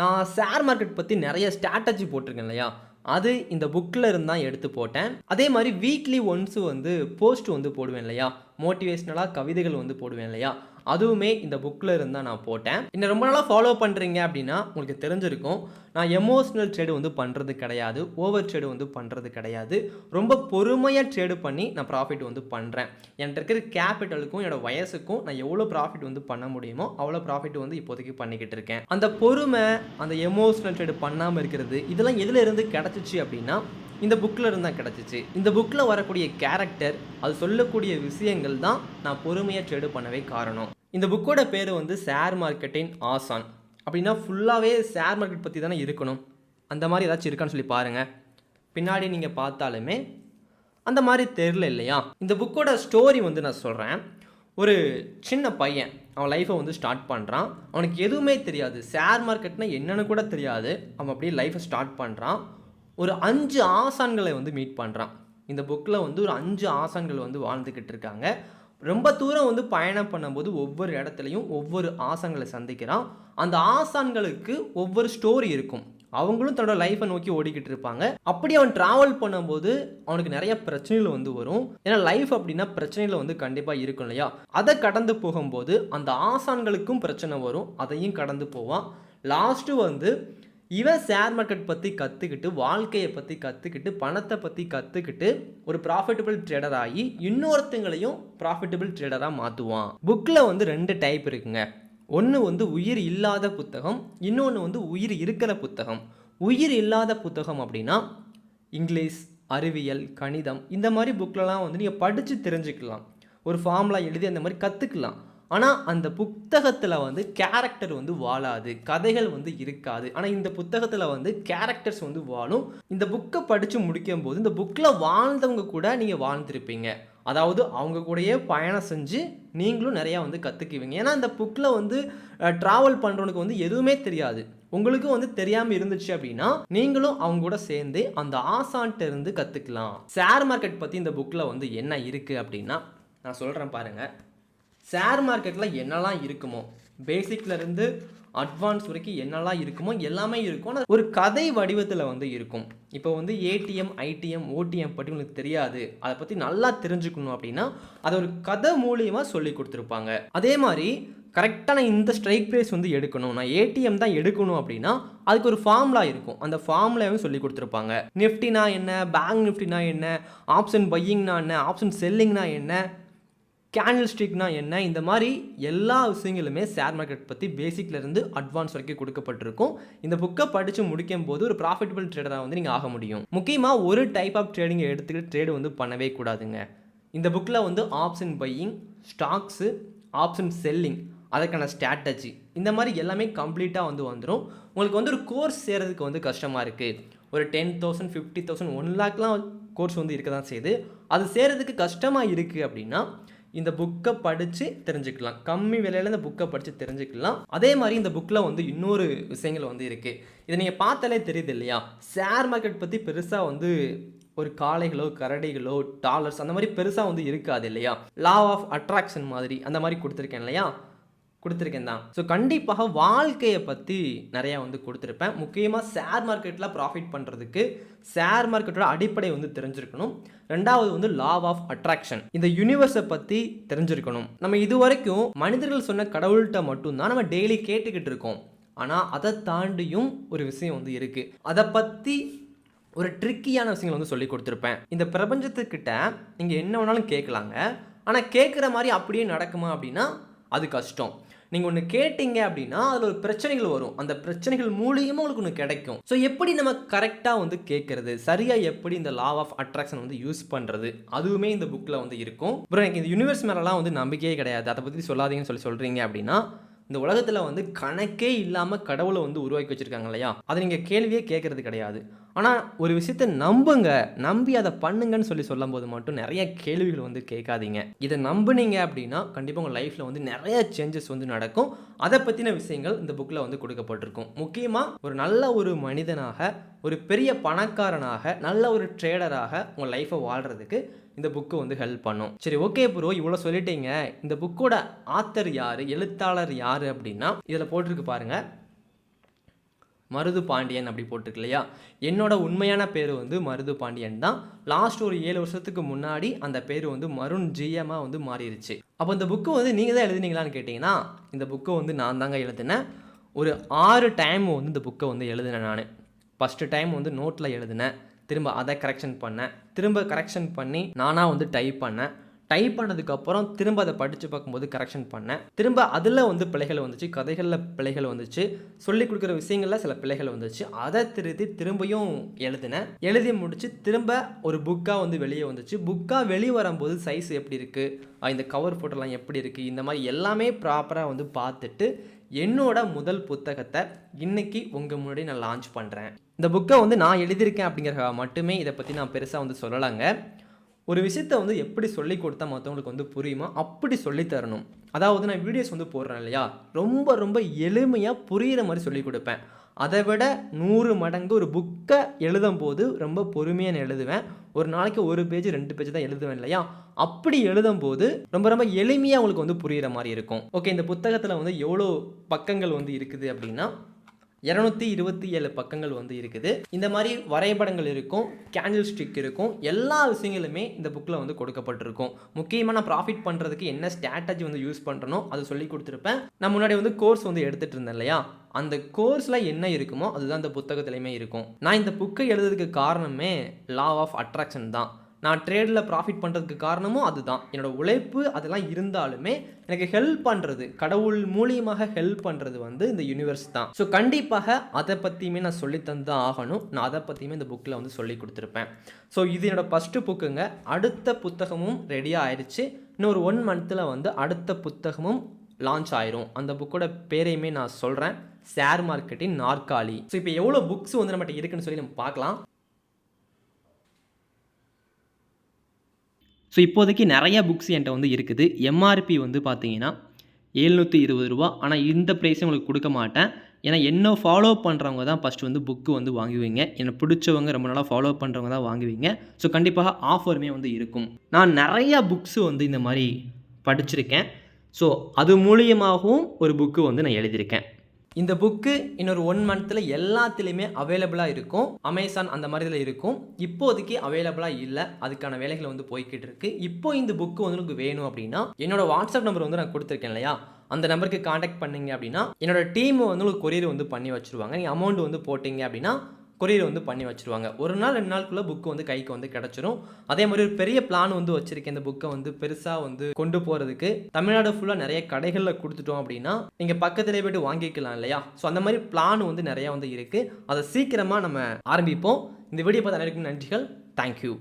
நான் share market பற்றி நிறைய ஸ்ட்ராட்டஜி போட்டிருக்கேன் இல்லையா? அது இந்த புக்கில் இருந்து தான் எடுத்து போட்டேன். அதே மாதிரி வீக்லி ஒன்ஸு வந்து போஸ்ட் வந்து போடுவேன் இல்லையா? மோட்டிவேஷ்னலாக கவிதைகள் வந்து போடுவேன் இல்லையா? அதுவுமே இந்த புக்கில் இருந்தால் நான் போட்டேன். என்னை ரொம்ப நாளாக ஃபாலோ பண்ணுறீங்க அப்படின்னா உங்களுக்கு தெரிஞ்சிருக்கும். நான் எமோஷ்னல் ட்ரேடு வந்து பண்ணுறது கிடையாது. ஓவர் ட்ரேடு வந்து பண்ணுறது கிடையாது. ரொம்ப பொறுமையாக ட்ரேடு பண்ணி நான் ப்ராஃபிட் வந்து பண்ணுறேன் என்கிட்ட இருக்கிற கேபிட்டலுக்கும் என்னோடய வயசுக்கும் நான் எவ்வளோ ப்ராஃபிட் வந்து பண்ண முடியுமோ அவ்வளோ ப்ராஃபிட் வந்து இப்போதைக்கு பண்ணிக்கிட்டு இருக்கேன். அந்த பொறுமை அந்த எமோஷ்னல் ட்ரேடு பண்ணாமல் இருக்கிறது இதெல்லாம் எதில் இருந்து கிடச்சிச்சு அப்படின்னா இந்த புக்கில் இருந்து தான் கிடச்சிச்சு. இந்த புக்கில் வரக்கூடிய கேரக்டர் அது சொல்லக்கூடிய விஷயங்கள் தான் நான் பொறுமையாக ட்ரேடு பண்ணவே காரணம். இந்த புக்கோட பேர் வந்து ஷேர் மார்க்கெட்டின் ஆசான். அப்படின்னா ஃபுல்லாகவே ஷேர் மார்க்கெட் பற்றி தானே இருக்கணும். அந்த மாதிரி ஏதாச்சும் இருக்கான்னு சொல்லி பாருங்கள் பின்னாடி நீங்கள் பார்த்தாலுமே அந்த மாதிரி தெரில இல்லையா? இந்த புக்கோட ஸ்டோரி வந்து நான் சொல்கிறேன் ஒரு சின்ன பையன் அவன் லைஃப்பை வந்து ஸ்டார்ட் பண்ணுறான் அவனுக்கு எதுவுமே தெரியாது. ஷேர் மார்க்கெட்னா என்னென்னு கூட தெரியாது. அவன் அப்படியே லைஃப்பை ஸ்டார்ட் பண்ணுறான் ஒரு அஞ்சு ஆசான்களை வந்து மீட் பண்ணுறான் இந்த புக்கில் வந்து ஒரு அஞ்சு ஆசான்கள் வந்து வாழ்ந்துக்கிட்டு இருக்காங்க. ரொம்ப தூரம் வந்து பயணம் பண்ணும்போது ஒவ்வொரு இடத்துலையும் ஒவ்வொரு ஆசான்களை சந்திக்கிறான். அந்த ஆசான்களுக்கு ஒவ்வொரு ஸ்டோரி இருக்கும். அவங்களும் தன்னோட லைஃப்பை நோக்கி ஓடிக்கிட்டு இருப்பாங்க. அப்படி அவன் டிராவல் பண்ணும்போது அவனுக்கு நிறைய பிரச்சனைகள் வந்து வரும். ஏன்னா லைஃப் அப்படின்னா பிரச்சனைகள் வந்து கண்டிப்பாக இருக்கும் இல்லையா? அதை கடந்து போகும்போது அந்த ஆசான்களுக்கும் பிரச்சனை வரும். அதையும் கடந்து போவான். லாஸ்ட்டு வந்து இவன் ஷேர் மார்க்கெட் பற்றி கற்றுக்கிட்டு வாழ்க்கையை பற்றி கற்றுக்கிட்டு பணத்தை பற்றி கற்றுக்கிட்டு ஒரு ப்ராஃபிட்டபிள் ட்ரேடர் ஆகி இன்னொருத்தங்களையும் ப்ராஃபிட்டபிள் ட்ரேடராக மாற்றுவான் புக்கில் வந்து ரெண்டு டைப் இருக்குங்க. ஒன்று வந்து உயிர் இல்லாத புத்தகம் இன்னொன்று வந்து உயிர் இருக்கிற புத்தகம். உயிர் இல்லாத புத்தகம் அப்படின்னா இங்கிலீஷ் அறிவியல் கணிதம் இந்த மாதிரி புக்லலாம் வந்து நீங்கள் படித்து தெரிஞ்சுக்கலாம். ஒரு ஃபார்ம்லாம் எழுதி அந்த மாதிரி கற்றுக்கலாம் ஆனால் அந்த புத்தகத்தில் வந்து கேரக்டர் வந்து வாழாது. கதைகள் வந்து இருக்காது. ஆனால் இந்த புத்தகத்தில் வந்து கேரக்டர்ஸ் வந்து வாழும். இந்த புக்கை படித்து முடிக்கும் போது இந்த புக்கில் வாழ்ந்தவங்க கூட நீங்கள் வாழ்ந்துருப்பீங்க. அதாவது அவங்க கூடயே பயணம் செஞ்சு நீங்களும் நிறையா வந்து கற்றுக்குவீங்க ஏன்னா இந்த புக்கில் வந்து ட்ராவல் பண்ணுறவனுக்கு வந்து எதுவுமே தெரியாது. உங்களுக்கும் வந்து தெரியாமல் இருந்துச்சு அப்படின்னா நீங்களும் அவங்க கூட சேர்ந்து அந்த ஆசான்ட்ட இருந்து கற்றுக்கலாம் ஷேர் மார்க்கெட் பற்றி இந்த புக்கில் வந்து என்ன இருக்குது அப்படின்னா நான் சொல்கிறேன் பாருங்கள் ஷேர் மார்க்கெட்டில் என்னெல்லாம் இருக்குமோ பேசிக்லேருந்து அட்வான்ஸ் வரைக்கும் என்னெல்லாம் இருக்குமோ எல்லாமே இருக்கும். ஆனால் ஒரு கதை வடிவத்தில் வந்து இருக்கும். இப்போ வந்து ஏடிஎம் ஐடிஎம் ஓடிஎம் பற்றி உங்களுக்கு தெரியாது. அதை பற்றி நல்லா தெரிஞ்சுக்கணும் அப்படின்னா அதை ஒரு கதை மூலியமாக சொல்லி கொடுத்துருப்பாங்க. அதே மாதிரி கரெக்டான இந்த ஸ்ட்ரைக் ப்ரைஸ் வந்து எடுக்கணும். நான் ஏடிஎம் தான் எடுக்கணும் அப்படின்னா அதுக்கு ஒரு ஃபார்முலா இருக்கும். அந்த ஃபார்முலாவும் சொல்லி கொடுத்துருப்பாங்க. நிஃப்டினா என்ன? பேங்க் நிஃப்டினா என்ன? ஆப்ஷன் பையிங்னா என்ன? ஆப்ஷன் செல்லிங்னா என்ன? கேண்டில் ஸ்டிக்னா என்ன? இந்த மாதிரி எல்லா விஷயங்களுமே ஷேர் மார்க்கெட் பற்றி பேசிக்லேருந்து அட்வான்ஸ் வரைக்கும் கொடுக்கப்பட்டிருக்கும். இந்த புக்கை படித்து முடிக்கும் போது ஒரு ப்ராஃபிட்டபிள் ட்ரேடராக வந்து நீங்கள் ஆக முடியும். முக்கியமாக ஒரு டைப் ஆஃப் ட்ரேடிங்கை எடுத்துக்கிட்டு ட்ரேடு வந்து பண்ணவே கூடாதுங்க. இந்த புக்கில் வந்து option buying stocks option selling அதற்கான ஸ்ட்ராட்டஜி இந்த மாதிரி எல்லாமே கம்ப்ளீட்டாக வந்து வந்துடும் உங்களுக்கு வந்து ஒரு கோர்ஸ் சேர்கிறதுக்கு வந்து கஷ்டமாக இருக்குது ஒரு ten thousand fifty thousand one லேக்லாம் course வந்து இருக்க தான் செய்யுது. அது சேர்கிறதுக்கு கஷ்டமாக இருக்குது அப்படின்னா இந்த புக்கை படித்து தெரிஞ்சுக்கலாம். கம்மி விலையில் இந்த புக்கை படித்து தெரிஞ்சுக்கலாம். அதே மாதிரி இந்த புக்கில் வந்து இன்னொரு விஷயங்கள் வந்து இருக்குது இதை நீங்கள் பார்த்தாலே தெரியுது இல்லையா? ஷேர் மார்க்கெட் பற்றி பெருசாக வந்து ஒரு காளைகளோ கரடிகளோ டாலர்ஸ் அந்த மாதிரி பெருசாக வந்து இருக்காது இல்லையா? லா ஆஃப் அட்ராக்ஷன் மாதிரி அந்த மாதிரி கொடுத்துருக்கேன் இல்லையா? கொடுத்துருக்கேன் தான். ஸோ கண்டிப்பாக வாழ்க்கையை பற்றி நிறையா வந்து கொடுத்துருப்பேன். முக்கியமாக ஷேர் மார்க்கெட்டில் ப்ராஃபிட் பண்ணுறதுக்கு ஷேர் மார்க்கெட்டோட அடிப்படை வந்து தெரிஞ்சிருக்கணும். ரெண்டாவது வந்து லா ஆஃப் அட்ராக்ஷன் இந்த யூனிவர்ஸை பற்றி தெரிஞ்சிருக்கணும். நம்ம இது வரைக்கும் மனிதர்கள் சொன்ன கடவுள்கிட்ட மட்டும்தான் நம்ம டெய்லி கேட்டுக்கிட்டு இருக்கோம். ஆனால் அதை தாண்டியும் ஒரு விஷயம் வந்து இருக்குது அதை பற்றி ஒரு ட்ரிக்கியான விஷயங்கள் வந்து சொல்லி கொடுத்துருப்பேன். இந்த பிரபஞ்சத்துக்கிட்ட நீங்கள் என்ன வேணாலும் கேட்கலாங்க. ஆனால் கேட்குற மாதிரி அப்படியே நடக்குமா அப்படின்னா அது கஷ்டம். நீங்கள் ஒன்று கேட்டீங்க அப்படின்னா அதில் ஒரு பிரச்சனைகள் வரும். அந்த பிரச்சனைகள் மூலியமாக உங்களுக்கு ஒன்று கிடைக்கும். ஸோ எப்படி நம்ம கரெக்டாக வந்து கேட்குறது சரியாக எப்படி இந்த லா ஆஃப் அட்ராக்ஷன் வந்து யூஸ் பண்ணுறது அதுவுமே இந்த புக்கில் வந்து இருக்கும். அப்புறம் எனக்கு இந்த யூனிவர்ஸ் மேலெலாம் வந்து நம்பிக்கையே கிடையாது. அதை பற்றி சொல்லாதீங்கன்னு சொல்லி சொல்கிறீங்க அப்படின்னா இந்த உலகத்தில் வந்து கணக்கே இல்லாமல் கடவுளை வந்து உருவாக்கி வச்சுருக்காங்க இல்லையா? அதை நீங்கள் கேள்வியே கேட்குறது கிடையாது. ஆனால் ஒரு விஷயத்தை நம்புங்க. நம்பி அதை பண்ணுங்கன்னு சொல்லி சொல்லும் போது மட்டும் நிறைய கேள்விகள் வந்து கேட்காதீங்க. இதை நம்புனீங்க அப்படின்னா கண்டிப்பாக உங்கள் லைஃப்பில் வந்து நிறைய சேஞ்சஸ் வந்து நடக்கும். அதை பற்றின விஷயங்கள் இந்த புக்கில் வந்து கொடுக்கப்பட்டிருக்கும். முக்கியமாக ஒரு நல்ல ஒரு மனிதனாக ஒரு பெரிய பணக்காரனாக நல்ல ஒரு ட்ரேடராக உங்கள் லைஃப்பை வாழ்கிறதுக்கு இந்த புக்கு வந்து ஹெல்ப் பண்ணும். சரி ஓகே ப்ரோ இவ்வளோ சொல்லிட்டீங்க. இந்த புக்கோட ஆத்தர் யார் எழுத்தாளர் யார் அப்படின்னா இதில் போட்டிருக்கு பாருங்கள் மருது பாண்டியன் அப்படி போட்டிருக்கு இல்லையா? என்னோட உண்மையான பேர் வந்து மருது பாண்டியன் தான். லாஸ்ட் ஒரு ஏழு வருஷத்துக்கு முன்னாடி அந்த பேர் வந்து மருண் ஜிஎம்மாக வந்து மாறிடுச்சு அப்போ இந்த புக்கு வந்து நீங்கள் தான் எழுதுனீங்களான்னு கேட்டிங்கன்னா இந்த புக்கை வந்து நான் தாங்க எழுதினேன். ஒரு ஆறு டைம் வந்து இந்த புக்கை வந்து எழுதினேன் நான். ஃபஸ்ட்டு டைம் வந்து நோட்டில் எழுதினேன். திரும்ப அதை கரெக்ஷன் பண்ணேன். திரும்ப கரெக்ஷன் பண்ணி நானாக வந்து டைப் பண்ணேன். டைப் பண்ணதுக்கப்புறம் திரும்ப அதை படித்து பார்க்கும்போது கரெக்ஷன் பண்ணேன். திரும்ப அதில் வந்து பிழைகள் வந்துச்சு கதைகளில் பிழைகள் வந்துச்சு சொல்லி கொடுக்குற விஷயங்களில் சில பிழைகள் வந்துச்சு. அதை திருத்தி திரும்பியும் எழுதினேன். எழுதி முடித்து திரும்ப ஒரு புக்காக வந்து வெளியே வந்துச்சு. புக்காக வெளியே வரும்போது சைஸ் எப்படி இருக்குது இந்த கவர் ஃபோட்டோலாம் எப்படி இருக்குது இந்த மாதிரி எல்லாமே ப்ராப்பராக வந்து பார்த்துட்டு என்னோட முதல் புத்தகத்தை இன்னைக்கு உங்கள் முன்னாடி நான் லான்ச் பண்ணுறேன் இந்த புக்கை வந்து நான் எழுதியிருக்கேன் அப்படிங்கிறத மட்டுமே இதை பற்றி நான் பெருசாக வந்து சொல்லலாங்க. ஒரு விஷயத்த வந்து எப்படி சொல்லி கொடுத்தா மற்றவங்களுக்கு வந்து புரியுமோ அப்படி சொல்லி தரணும். அதாவது நான் வீடியோஸ் வந்து போடுறேன் இல்லையா? ரொம்ப ரொம்ப எளிமையாக புரிகிற மாதிரி சொல்லி கொடுப்பேன். அதை விட நூறு மடங்கு ஒரு புக்கை எழுதும் போது ரொம்ப பொறுமையாக நான் எழுதுவேன். ஒரு நாளைக்கு ஒரு பேஜ் ரெண்டு பேஜ் தான் எழுதுவேன் இல்லையா? அப்படி எழுதும் போது ரொம்ப ரொம்ப எளிமையாக உங்களுக்கு வந்து புரிகிற மாதிரி இருக்கும். ஓகே இந்த புத்தகத்தில் வந்து எவ்வளோ பக்கங்கள் வந்து இருக்குது அப்படின்னா இரநூத்தி இருபத்தி ஏழு பக்கங்கள் வந்து இருக்குது. இந்த மாதிரி வரைபடங்கள் இருக்கும் கேண்டில் ஸ்டிக் இருக்கும் எல்லா விஷயங்களுமே இந்த புக்கில் வந்து கொடுக்கப்பட்டிருக்கும். முக்கியமாக நான் ப்ராஃபிட் பண்ணுறதுக்கு என்ன ஸ்ட்ராட்டஜி வந்து யூஸ் பண்ணுறனோ அதை சொல்லி கொடுத்துருப்பேன். நான் முன்னாடி வந்து கோர்ஸ் வந்து எடுத்துகிட்டு இருந்தேன் இல்லையா? அந்த கோர்ஸில் என்ன இருக்குமோ அதுதான் இந்த புத்தகத்துலையுமே இருக்கும். நான் இந்த புக்கை எழுதுறதுக்கு காரணமே லா ஆஃப் அட்ராக்ஷன் தான். நான் ட்ரேடில் ப்ராஃபிட் பண்ணுறதுக்கு காரணமும் அதுதான். என்னோடய உழைப்பு அதெல்லாம் இருந்தாலுமே எனக்கு ஹெல்ப் பண்ணுறது கடவுள் மூலியமாக ஹெல்ப் பண்ணுறது வந்து இந்த யூனிவர்ஸ் தான். ஸோ கண்டிப்பாக அதை பற்றியுமே நான் சொல்லித்தந்து ஆகணும். நான் அதை பற்றியுமே இந்த புக்கில் வந்து சொல்லி கொடுத்துருப்பேன். ஸோ இது என்னோடய ஃபஸ்ட்டு புக்குங்க அடுத்த புத்தகமும் ரெடியாக ஆயிடுச்சு. இன்னொரு ஒன் மந்த்தில் வந்து அடுத்த புத்தகமும் லான்ச் ஆயிரும். அந்த புக்கோட பேரையுமே நான் சொல்கிறேன் ஷேர் மார்க்கெட்டின் நாற்காலி. ஸோ இப்போ எவ்வளோ புக்ஸ் வந்து நம்மகிட்ட இருக்குன்னு சொல்லி நம்ம பார்க்கலாம். ஸோ இப்போதைக்கு நிறையா புக்ஸ் என்கிட்ட வந்து இருக்குது. எம்ஆர்பி வந்து பார்த்தீங்கன்னா எழுநூற்றி இருபது ரூபா. ஆனால் இந்த ப்ரைஸும் உங்களுக்கு கொடுக்க மாட்டேன். ஏன்னா என்ன ஃபாலோ பண்ணுறவங்க தான் ஃபஸ்ட்டு வந்து புக்கு வந்து வாங்குவீங்க. என்னை பிடிச்சவங்க ரொம்ப நாளாக ஃபாலோ பண்ணுறவங்க தான் வாங்குவீங்க. ஸோ கண்டிப்பாக ஆஃபருமே வந்து இருக்கும். நான் நிறையா புக்ஸு வந்து இந்த மாதிரி படிச்சிருக்கேன். ஸோ அது மூலியமாகவும் ஒரு புக்கு வந்து நான் எழுதியிருக்கேன். இந்த புக்கு இன்னொரு ஒன் மந்த்தில் எல்லாத்துலேயுமே அவைலபிளாக இருக்கும். அமேசான் அந்த மாதிரி இதில் இருக்கும். இப்போதைக்கு அவைலபிளாக இல்லை. அதுக்கான வேலைகள் வந்து போய்கிட்டு இருக்கு. இப்போ இந்த புக்கு வந்து உங்களுக்கு வேணும் அப்படின்னா என்னோட வாட்ஸ்அப் நம்பர் வந்து நான் கொடுத்துருக்கேன் இல்லையா? அந்த நம்பருக்கு காண்டாக்ட் பண்ணீங்க அப்படின்னா என்னோட டீம் வந்து உங்களுக்கு கொரியர் வந்து பண்ணி வச்சுருவாங்க. நீங்கள் அமௌண்ட் வந்து போட்டிங்க அப்படின்னா கொரியர் வந்து பண்ணி வச்சுருவாங்க. ஒரு நாள் ரெண்டு நாளுக்குள்ளே புக்கு வந்து கைக்கு வந்து கிடச்சிரும். அதே மாதிரி ஒரு பெரிய பிளான் வந்து வச்சுருக்கேன். இந்த புக்கை வந்து பெருசாக வந்து கொண்டு போகிறதுக்கு தமிழ்நாடு ஃபுல்லாக நிறைய கடைகளில் கொடுத்துட்டோம் அப்படின்னா நீங்கள் பக்கத்துலேயே போய்ட்டு வாங்கிக்கலாம் இல்லையா? ஸோ அந்த மாதிரி பிளான் வந்து நிறையா வந்து இருக்குது அதை சீக்கிரமாக நம்ம ஆரம்பிப்போம். இந்த வீடியோ பார்த்து அனைவருக்கும் நன்றிகள் தேங்க்யூ